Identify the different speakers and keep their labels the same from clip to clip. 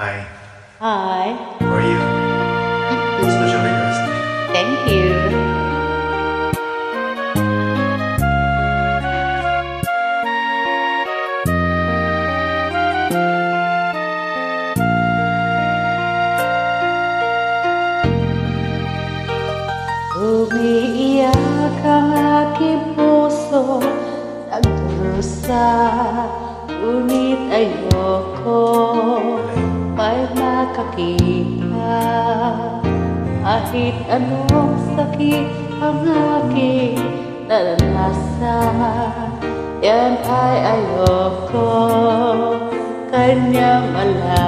Speaker 1: Hi.
Speaker 2: Hi.
Speaker 1: How are you? Special request.
Speaker 2: Thank you. Umiiyak ang aking puso Nagdurusa Ngunit ayoko Ay. may nakakita Kahit anong sakit ang aking naranasan Yan ay ayoko. Kanyang alam.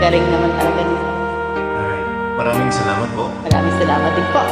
Speaker 2: Galing naman talaga niya.
Speaker 1: Alright. Maraming salamat po. Maraming salamat din po.